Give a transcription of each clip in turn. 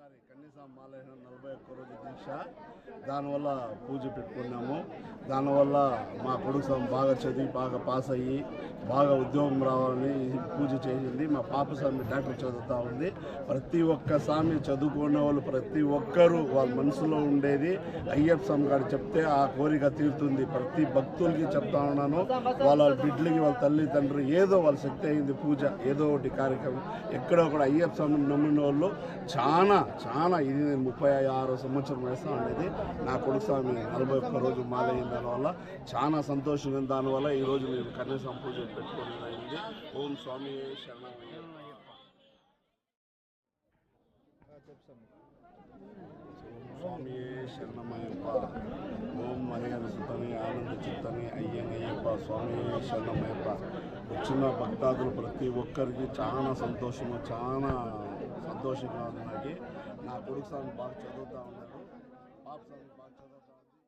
ఈసారి కనీసం మాలైన నలభై ఒక్క రోజు దీక్ష. దానివల్ల పూజ పెట్టుకున్నాము. దానివల్ల మా కొడుకు స్వామి బాగా చదివి బాగా పాస్ అయ్యి బాగా ఉద్యోగం రావాలని పూజ చేసింది. మా పాప స్వామి డాక్టర్ చదువుతూ ఉంది. ప్రతి ఒక్క స్వామి చదువుకునే వాళ్ళు ప్రతి ఒక్కరూ వాళ్ళ మనసులో ఉండేది. అయ్యప్ప స్వామి గారు చెప్తే ఆ కోరిక తీరుతుంది. ప్రతి భక్తులకి చెప్తా ఉన్నాను. వాళ్ళ వాళ్ళ బిడ్డలకి వాళ్ళ తల్లి తండ్రి ఏదో వాళ్ళ శక్తి అయింది పూజ. ఏదో ఒకటి కార్యక్రమం. ఎక్కడో ఒకటి అయ్యప్ప స్వామిని నమ్మిన వాళ్ళు చాలా చాలా ఇది నేను ముప్పై ఆరో సంవత్సరం వేస్తా ఉండేది నా కొడుకు స్వామి నలభై ఒక్క రోజు మాలైన దానివల్ల చాలా సంతోషంగా దానివల్ల ఈ రోజు నేను కనీసం పూజ పెట్టుకోవడం అయింది ఓం స్వామి శరణమయ్య. స్వామి శరణమయ్యప్ప. ఓం మర్యాద సుతని ఆనంద చిత్తని అయ్యనయ్యప్ప స్వామి శరణమయ్యప్ప. వచ్చిన భక్తాదులు ప్రతి ఒక్కరికి చాలా సంతోషము చాలా సంతోషంగా కొడుకు స్వామి బాగా చదువుతూ ఉన్నారు పాప స్వామి బాగా చదువుతా ఉంది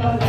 స్వామి శరణం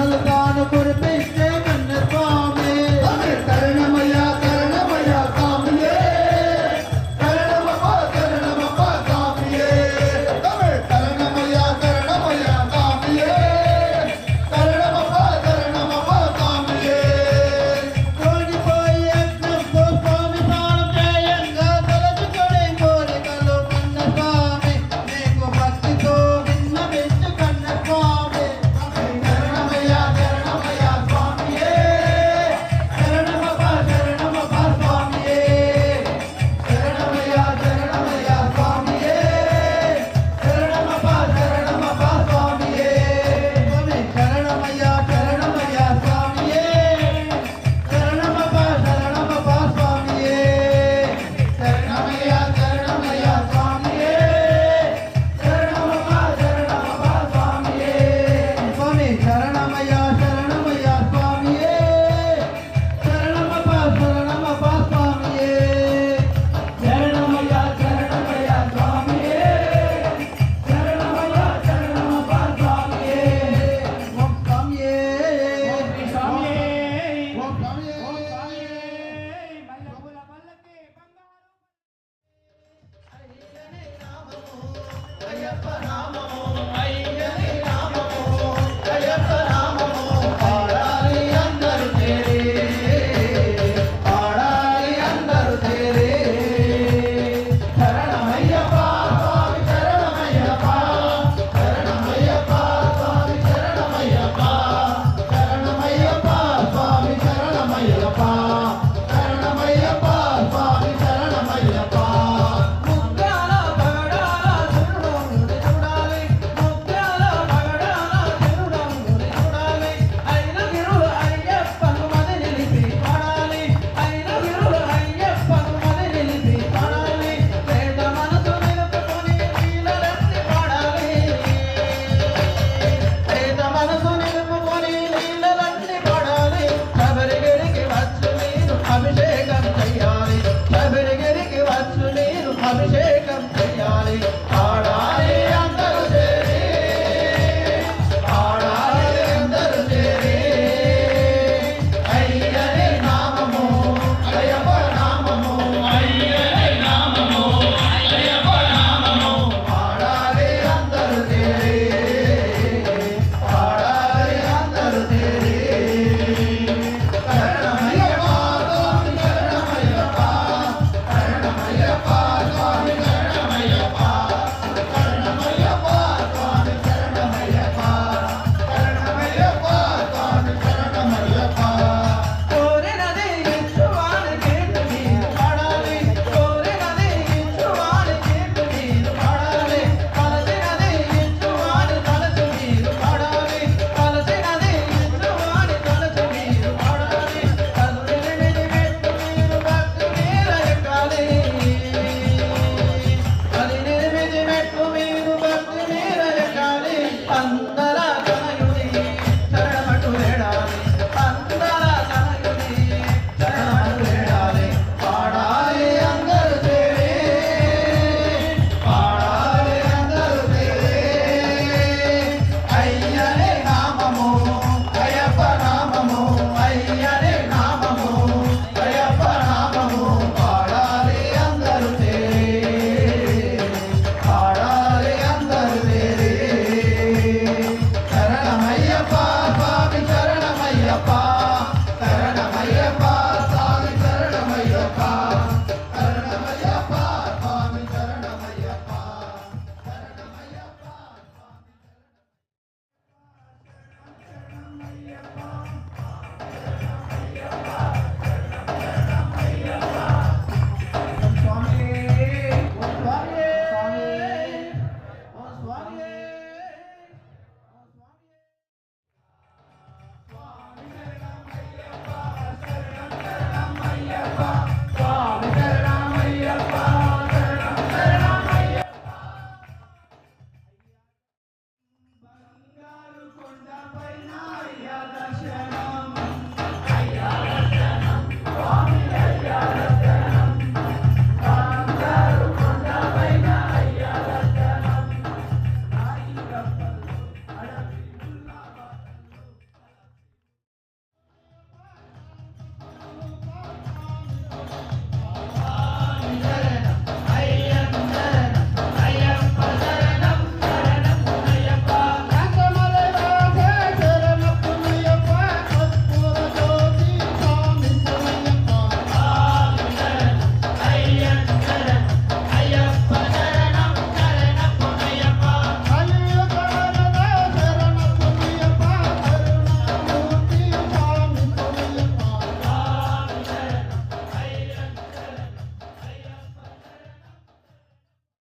Kalabana.